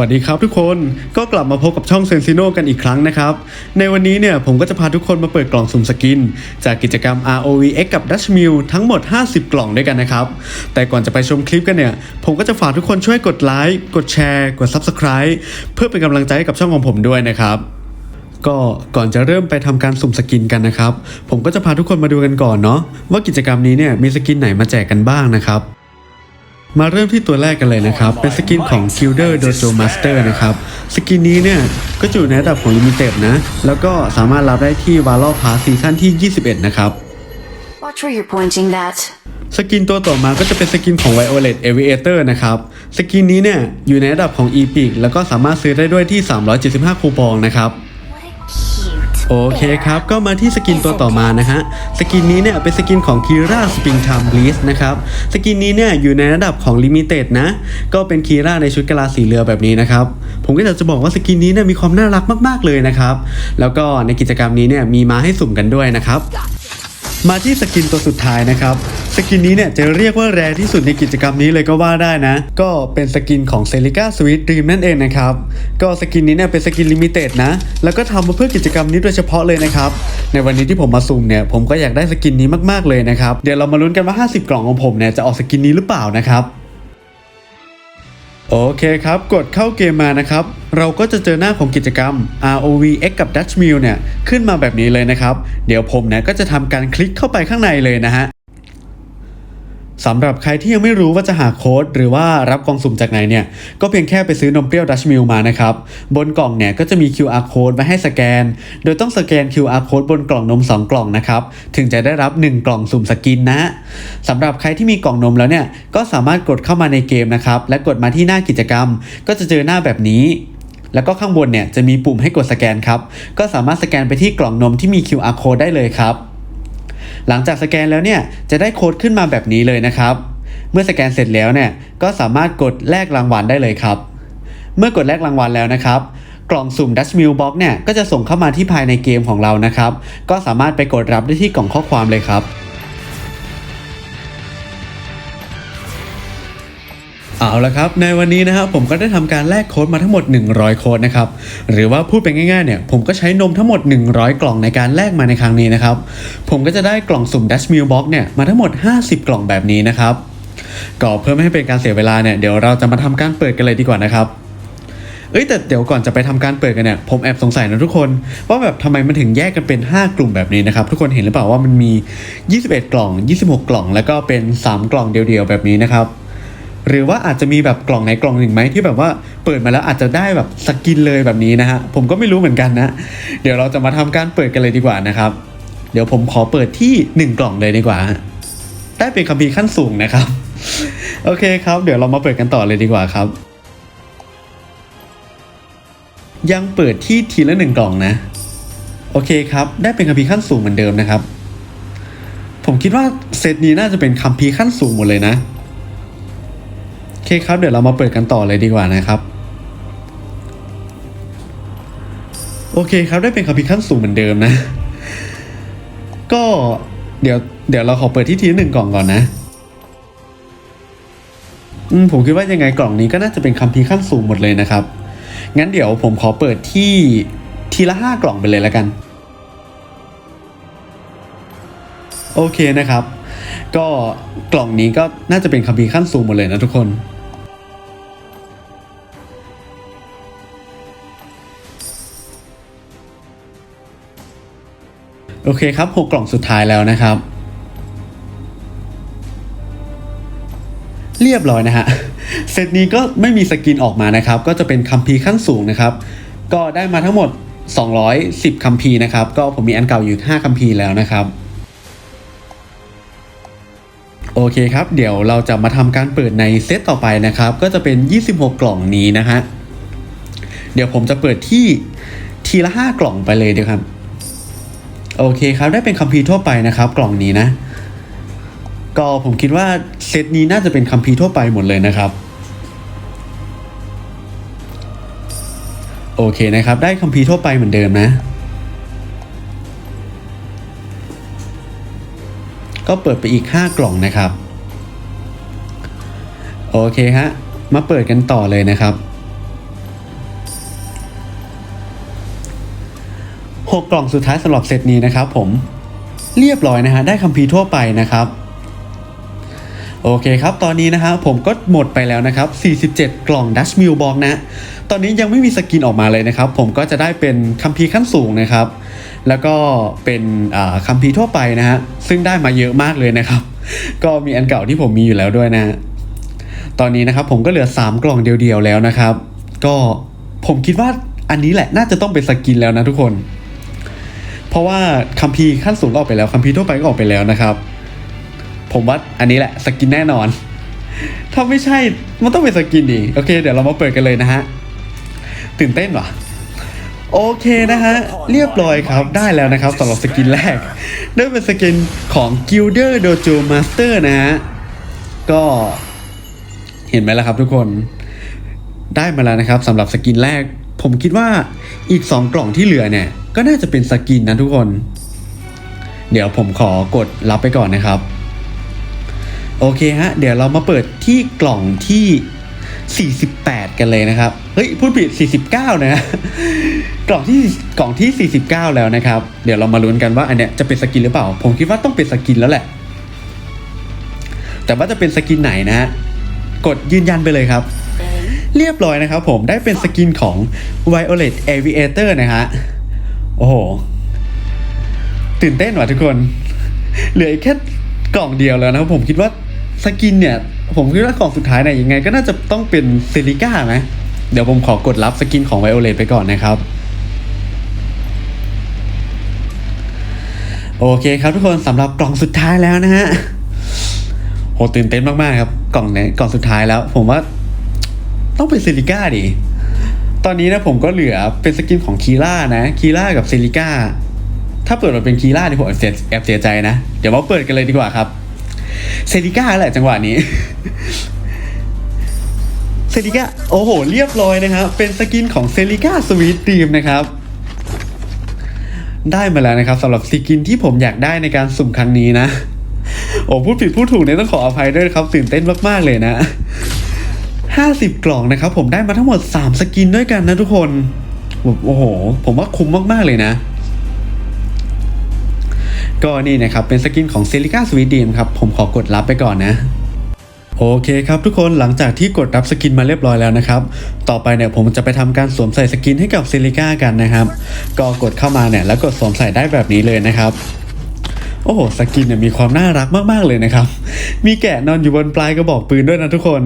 วัสดีครับทุกคนก็กลับมาพบกับช่องเซนซิโนกันอีกครั้งนะครับ ในวันนี้เนี่ยผมก็จะพาทุกคนมาเปิดกล่องสุ่มสกิน จากกิจกรรม ROV X กับ Dutch Mill ทั้งหมด 50 กล่องด้วยกันนะครับ แต่ก่อนจะไปชมคลิปกันเนี่ย ผมก็จะฝากทุกคนช่วยกดไลค์กดแชร์กด Subscribe เพื่อเป็นกำลังใจให้กับช่องของผมด้วยนะครับก็ก่อนจะเริ่มไปทำการสุ่มสกินกันนะครับ ผมก็จะพาทุกคนมาดูกันก่อนเนาะว่ากิจกรรมนี้เนี่ยมีสกินไหนมาแจกกันบ้างนะครับ มาเริ่มที่ตัวแรกกันเลยนะครับ เป็นสกินของ Gilder Dojo Master นะครับ สกินนี้เนี่ยก็จะอยู่ในระดับของ Limited นะ แล้วก็สามารถรับได้ที่ v a l o Pass ซีซั่นที่ 21 นะครับ Watch where you're pointing that. สกินตัวต่อมาก็จะเป็นสกินของ Violet Aviator นะครับ สกินนี้เนี่ยอยู่ในระดับของ Epic แล้วก็สามารถซื้อได้ด้วยที่ 375 คูปองนะครับ Cute. โอเคครับ ก็มาที่สกินตัวต่อมานะฮะ สกินนี้เนี่ยเป็นสกินของคีราสปริงทามบลิสนะครับ สกินนี้เนี่ยอยู่ในระดับของลิมิเต็ดนะ ก็เป็นคีราในชุดกะลาสีเรือแบบนี้นะครับ ผมก็อยากจะบอกว่าสกินนี้เนี่ยมีความน่ารักมากๆเลยนะครับ แล้วก็ในกิจกรรมนี้เนี่ยมีมาให้สุ่มกันด้วยนะครับ มาที่สกินตัวสุดท้ายนะครับ สกินนี้เนี่ยจะเรียกว่าแรที่สุดในกิจกรรมนี้เลยก็ว่าได้นะ ก็เป็นสกินของ c e l i ก a Sweet Dream นั่นเองนะครับ ก็สกินนี้เนี่ยเป็นสกินลิมิเต็ดนะ แล้วก็ทำมาเพื่อกิจกรรมนี้โดยเฉพาะเลยนะครับ ในวันนี้ที่ผมมาสุ่มเนี่ยผมก็อยากได้สกินนี้มากๆเลยนะครับ เดี๋ยวเรามาลุ้นกันว่า 50 กล่องของผมเนี่ยจะออกสกินนี้หรือเปล่านะครับ โอเคครับ กดเข้าเกมมานะครับ เราก็จะเจอหน้าของกิจกรรม ROV X กับ Dutch Mill เนี่ย ขึ้นมาแบบนี้เลยนะครับ เดี๋ยวผมเนี่ยก็จะทำการคลิกเข้าไปข้างในเลยนะฮะ สำหรับใครที่ยังไม่รู้ว่าจะหาโค้ดหรือว่ารับกล่องสุ่มจากไหนเนี่ย ก็เพียงแค่ไปซื้อนมเปรี้ยว Dutch Mill มานะครับ บนกล่องเนี่ยก็จะมี QR code ไว้ให้สแกน โดยต้องสแกน QR code บนกล่องนม 2 กล่องนะครับ ถึงจะได้รับ 1 กล่องสุ่มสกินนะสำหรับใครที่มีกล่องนมแล้วเนี่ย ก็สามารถกดเข้ามาในเกมนะครับ และกดมาที่หน้ากิจกรรม ก็จะเจอหน้าแบบนี้แล้วก็ข้างบนเนี่ยจะมีปุ่มให้กดสแกนครับ ก็สามารถสแกนไปที่กล่องนมที่มี QR code ได้เลยครับ หลังจากสแกนแล้วเนี่ยจะได้โค้ดขึ้นมาแบบนี้เลยนะครับ เมื่อสแกนเสร็จแล้วเนี่ยก็สามารถกดแลกรางวัลได้เลยครับ เมื่อกดแลกรางวัลแล้วนะครับกล่องสุ่ม Dutch Mill Box เนี่ยก็จะส่งเข้ามาที่ภายในเกมของเรานะครับ ก็สามารถไปกดรับได้ที่กล่องข้อความเลยครับ เอาละครับ ในวันนี้นะครับผมก็ได้ทำการแลกโค้ดมาทั้งหมด 100 โค้ดนะครับ หรือว่าพูดไปง่ายๆเนี่ยผมก็ใช้นมทั้งหมด 100 กล่องในการแลกมาในครั้งนี้นะครับ ผมก็จะได้กล่องสุ่ม Dutch Mill Box เนี่ยมาทั้งหมด 50 กล่องแบบนี้นะครับก็เพื่อไม่ให้เป็นการเสียเวลาเนี่ยเดี๋ยวเราจะมาทำการเปิดกันเลยดีกว่านะครับเอ้ยแต่เดี๋ยวก่อนจะไปทำการเปิดกันเนี่ยผมแอบสงสัยนะทุกคน ว่าแบบทำไมมันถึงแยกกันเป็น 5 กลุ่มแบบนี้นะครับ ทุกคนเห็นหรือเปล่าว่ามันมี 21 กล่อง 26 กล่อง แล้วก็เป็น 3 กล่องเดียวๆแบบนี้นะครับ หรือว่าอาจจะมีแบบกล่องไหนกล่องหนึ่งไหมที่แบบว่าเปิดมาแล้วอาจจะได้แบบสกินเลยแบบนี้นะฮะผมก็ไม่รู้เหมือนกันนะ เดี๋ยวเราจะมาทำการเปิดกันเลยดีกว่านะครับ เดี๋ยวผมขอเปิดที่หนึ่งกล่องเลยดีกว่า ได้เป็นคัมภีร์ขั้นสูงนะครับ โอเคครับ เดี๋ยวเรามาเปิดกันต่อเลยดีกว่าครับ ยังเปิดที่ทีละหนึ่งกล่องนะ โอเคครับ ได้เป็นคัมภีร์ขั้นสูงเหมือนเดิมนะครับ ผมคิดว่าเซตนี้น่าจะเป็นคัมภีร์ขั้นสูงหมดเลยนะ เคครับ เดี๋ยวเรามาเปิดกันต่อเลยดีกว่านะครับโอเคครับได้เป็นคัมภีร์ขั้นสูงเหมือนเดิมนะ ก็เดี๋ยวเดี๋ยวเราขอเปิดที่ทีละหนึ่งกล่องก่อนนะอืมผมคิดว่ายังไงกล่องนี้ก็น่าจะเป็นคัมภีร์ขั้นสูงหมดเลยนะครับ งั้นเดี๋ยวผมขอเปิดที่ทีละห้ากล่องไปเลยแล้วกัน โอเคนะครับ ก็กล่องนี้ก็น่าจะเป็นคัมภีร์ขั้นสูงหมดเลยนะทุกคน โอเคครับหกกล่องสุดท้ายแล้วนะครับ เรียบร้อยนะฮะ เซตนี้ก็ไม่มีสกินออกมานะครับ ก็จะเป็นคัมภีร์ขั้นสูงนะครับ ก็ได้มาทั้งหมด 210 คัมภีร์นะครับ ก็ผมมีอันเก่าอยู่ 5 คัมภีร์แล้วนะครับ โอเคครับ เดี๋ยวเราจะมาทำการเปิดในเซตต่อไปนะครับ ก็จะเป็น 26 กล่องนี้นะฮะ เดี๋ยวผมจะเปิดที่ทีละ 5 กล่องไปเลยเดียวครับ โอเคครับได้เป็นคัมภีร์ทั่วไปนะครับ กล่องนี้นะ ก็ผมคิดว่าเซตนี้น่าจะเป็นคัมภีร์ทั่วไปหมดเลยนะครับ โอเคนะครับ ได้คัมภีร์ทั่วไปเหมือนเดิมนะ ก็เปิดไปอีก 5 กล่องนะครับ โอเคฮะมาเปิดกันต่อเลยนะครับ 6 กล่องสุดท้ายสำหรับเซตนี้นะครับผมเรียบร้อยนะฮะได้คัมภีร์ทั่วไปนะครับ โอเคครับ ตอนนี้นะฮะผมก็หมดไปแล้วนะครับ 47 กล่องดัชมิลบอกนะ ตอนนี้ยังไม่มีสกินออกมาเลยนะครับ ผมก็จะได้เป็นคัมภีร์ขั้นสูงนะครับ แล้วก็เป็นคัมภีร์ทั่วไปนะฮะซึ่งได้มาเยอะมากเลยนะครับ ก็มีอันเก่าที่ผมมีอยู่แล้วด้วยนะ ตอนนี้นะครับผมก็เหลือ 3 กล่องเดียวๆแล้วนะครับ ก็ผมคิดว่าอันนี้แหละน่าจะต้องเป็นสกินแล้วนะทุกคน เพราะว่าคัมภีร์ขั้นสูงก็ออกไปแล้วคัมภีร์ทั่วไปก็ออกไปแล้วนะครับ ผมว่าอันนี้แหละสกินแน่นอน ถ้าไม่ใช่มันต้องเป็นสกินดีโอเค เดี๋ยวเรามาเปิดกันเลยนะฮะตื่นเต้นว่ะโอเคนะฮะ เรียบร้อยครับได้แล้วนะครับสำหรับสกินแรกได้เป็นสกินของ Gilder Dojo Master นะฮะ ก็เห็นไหมล่ะครับทุกคนได้มาแล้วนะครับสำหรับสกินแรก ผมคิดว่าอีก 2 กล่องที่เหลือเนี่ย ก็น่าจะเป็นสกินนะทุกคน เดี๋ยวผมขอกดรับไปก่อนนะครับ โอเคฮะ เดี๋ยวเรามาเปิดที่กล่องที่ 48 กันเลยนะครับ เฮ้ย พูดผิด 49นะฮะกล่องที่กล่องที่ 49 แล้วนะครับ เดี๋ยวเรามาลุ้นกันว่าอันเนี้ยจะเป็นสกินหรือเปล่า ผมคิดว่าต้องเป็นสกินแล้วแหละ แต่ว่าจะเป็นสกินไหนนะฮะ กดยืนยันไปเลยครับ เรียบร้อยนะครับผมได้เป็นสกินของ Violet Aviator นะฮะ โอ้โห ตื่นเต้นว่ะทุกคน เหลืออีกแค่กล่องเดียวแล้วนะผมคิดว่าสกินเนี่ย ผมคิดว่ากล่องสุดท้ายเนี่ยยังไงก็น่าจะต้องเป็นเซริก้าไหมเดี๋ยวผมขอกดรับสกินของ Violet ไปก่อนนะครับ โอเคครับทุกคนสำหรับกล่องสุดท้ายแล้วนะฮะโหตื่นเต้นมากๆครับ กล่องเนี้ยกล่องสุดท้ายแล้ว ผมว่าต้องเป็นเซริก้าดิ ตอนนี้นะผมก็เหลือเป็นสกินของคีล่านะ คีล่ากับเซริก้า ถ้าเปิดมาเป็นคีล่าเนี่ยผมแอบเสียใจนะ เดี๋ยวมาเปิดกันเลยดีกว่าครับ เซริก้าแหละจังหวะนี้ เซริก้า โอ้โห เรียบร้อยนะครับ เป็นสกินของเซริก้าสวีทดีมนะครับ ได้มาแล้วนะครับสำหรับสกินที่ผมอยากได้ในการสุ่มครั้งนี้นะ โอ้พูดผิดพูดถูกเนี่ยต้องขออภัยด้วยครับ ตื่นเต้นมากๆเลยนะ 50 กล่องนะครับผมได้มาทั้งหมด 3 สกินด้วยกันนะทุกคนโอ้โห ผมว่าคุ้มมาก ๆ เลยนะ ก็นี่นะครับ เป็นสกินของเซริก้าสวีดีมครับ ผมขอกดรับไปก่อนนะ โอเคครับทุกคนหลังจากที่กดรับสกินมาเรียบร้อยแล้วนะครับ ต่อไปเนี่ยผมจะไปทำการสวมใส่สกินให้กับเซริก้ากันนะครับ ก็กดเข้ามาเนี่ยแล้วกดสวมใส่ได้แบบนี้เลยนะครับ อ้โหสกินเนี่ยมีความน่ารักมากๆเลยนะครับ มีแกะนอนอยู่บนปลายกระบอกปืนด้วยนะทุกคน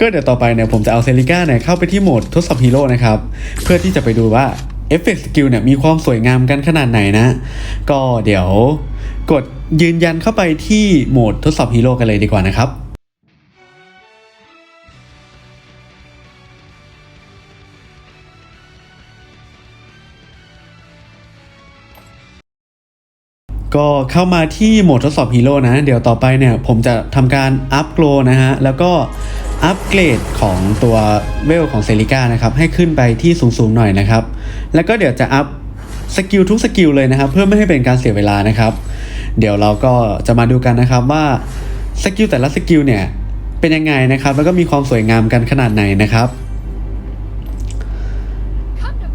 ก็เดี๋ยวต่อไปเนี่ยผมจะเอาเซริก้าเนี่ยเข้าไปที่โหมดทดสอบฮีโร่นะครับ เพื่อที่จะไปดูว่าเอฟเฟกต์สกิลเนี่ยมีความสวยงามกันขนาดไหนนะ ก็เดี๋ยวกดยืนยันเข้าไปที่โหมดทดสอบฮีโร่กันเลยดีกว่านะครับ ก็เข้ามาที่โหมดทดสอบฮีโร่นะ เดี๋ยวต่อไปเนี่ยผมจะทำการอัพโกลนะฮะ แล้วก็อัปเกรดของตัวเวลของเซริก้านะครับ ให้ขึ้นไปที่สูงๆหน่อยนะครับ แล้วก็เดี๋ยวจะอัพสกิลทุกสกิลเลยนะครับ เพื่อไม่ให้เป็นการเสียเวลานะครับ เดี๋ยวเราก็จะมาดูกันนะครับว่าสกิลแต่ละสกิลเนี่ยเป็นยังไงนะครับ แล้วก็มีความสวยงามกันขนาดไหนนะครับ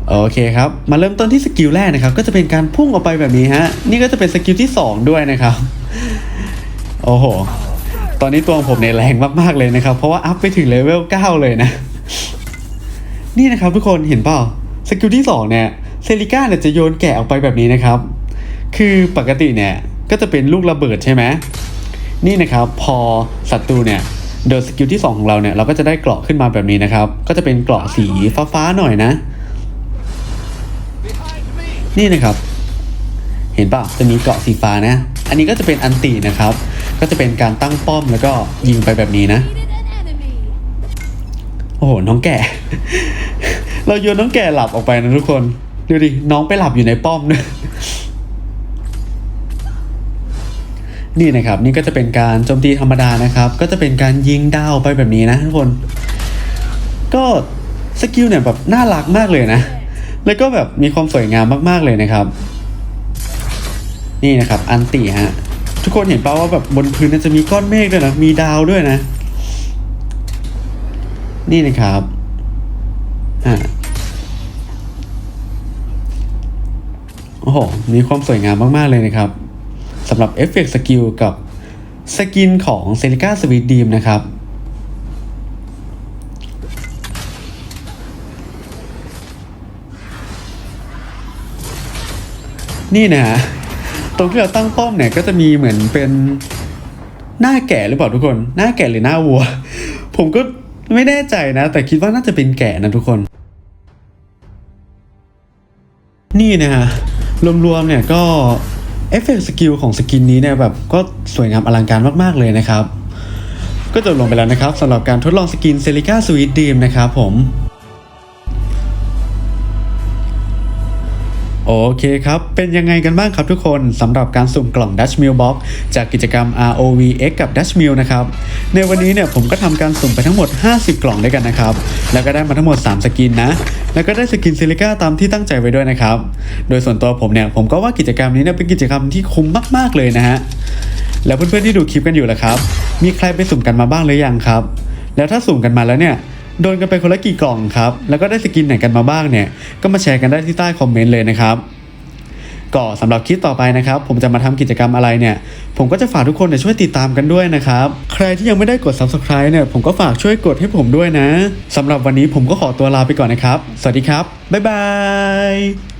โอเคครับ มาเริ่มต้นที่สกิลแรกนะครับ ก็จะเป็นการพุ่งออกไปแบบนี้ฮะ นี่ก็จะเป็นสกิลที่ 2 ด้วยนะครับ โอ้โห ตอนนี้ตัวผมเนี่ยแรงมากๆเลยนะครับ เพราะว่าอัพไปถึงเลเวล9เลยนะ นี่นะครับทุกคนเห็นเปล่า สกิลที่ 2 เนี่ย เซริก้าเนี่ยจะโยนแกะออกไปแบบนี้นะครับ คือปกติเนี่ย ก็จะเป็นลูกระเบิดใช่ไหม นี่นะครับ พอศัตรูเนี่ยโดนสกิลที่ 2 ของเราเนี่ย เราก็จะได้เกราะขึ้นมาแบบนี้นะครับ ก็จะเป็นเกราะสีฟ้าๆหน่อยนะ นี่นะครับ เห็นป่ะจะมีเกาะสีฟ้านะ อันนี้ก็จะเป็นอันตีนะครับ ก็จะเป็นการตั้งป้อมแล้วก็ยิงไปแบบนี้นะ โอ้โห น้องแก่ เราโยนน้องแก่หลับออกไปนะทุกคน ดูดิ น้องไปหลับอยู่ในป้อมด้วยนี่นะครับนี่ก็จะเป็นการโจมตีธรรมดานะครับ ก็จะเป็นการยิงดาวไปแบบนี้นะทุกคน ก็สกิลเนี่ยแบบน่ารักมากเลยนะ แล้วก็แบบมีความสวยงามมากๆเลยนะครับ นี่นะครับ อันติฮะ ทุกคนเห็นเปล่าว่าแบบบนพื้นจะมีก้อนเมฆด้วยนะ มีดาวด้วยนะ นี่นะครับอ่าโอ้โห มีความสวยงามมากๆเลยนะครับสำหรับเอฟเฟกต์สกิลกับสกินของเซลิก้าสวีทดีมนะครับ นี่นะฮะตรงที่เราตั้งป้อมเนี่ยก็จะมีเหมือนเป็นหน้าแก่หรือเปล่าทุกคน หน้าแก่หรือหน้าวัว ผมก็ไม่แน่ใจนะ แต่คิดว่าน่าจะเป็นแก่นะทุกคน นี่นะฮะรวมๆเนี่ยก็เอฟเฟกต์สกิลของสกินนี้เนี่ยแบบก็สวยงามอลังการมากๆเลยนะครับ ก็จบลงไปแล้วนะครับสำหรับการทดลองสกินเซลิก้าสวีทดีมนะครับผม โอเคครับ เป็นยังไงกันบ้างครับทุกคนสำหรับการสุ่มกล่อง Dutch Mill Box จากกิจกรรม ROV X กับ Dutch Mill นะครับ ในวันนี้เนี่ยผมก็ทำการสุ่มไปทั้งหมด 50 กล่องด้วยกันนะครับ แล้วก็ได้มาทั้งหมด 3 สกินนะ แล้วก็ได้สกินซิลิก้าตามที่ตั้งใจไว้ด้วยนะครับ โดยส่วนตัวผมเนี่ยผมก็ว่ากิจกรรมนี้เนี่ยเป็นกิจกรรมที่คุ้มมากๆเลยนะฮะ แล้วเพื่อนๆที่ดูคลิปกันอยู่ล่ะครับ มีใครไปสุ่มกันมาบ้างหรือยังครับ แล้วถ้าสุ่มกันมาแล้วเนี่ย โดนกันไปคนละกี่กล่องครับ แล้วก็ได้สกินไหนกันมาบ้างเนี่ย ก็มาแชร์กันได้ที่ใต้คอมเมนต์เลยนะครับ ก็สำหรับคลิปต่อไปนะครับ ผมจะมาทำกิจกรรมอะไรเนี่ย ผมก็จะฝากทุกคนเนี่ยช่วยติดตามกันด้วยนะครับ ใครที่ยังไม่ได้กด subscribe เนี่ย ผมก็ฝากช่วยกดให้ผมด้วยนะสำหรับวันนี้ผมก็ขอตัวลาไปก่อนนะครับ สวัสดีครับ บ๊ายบาย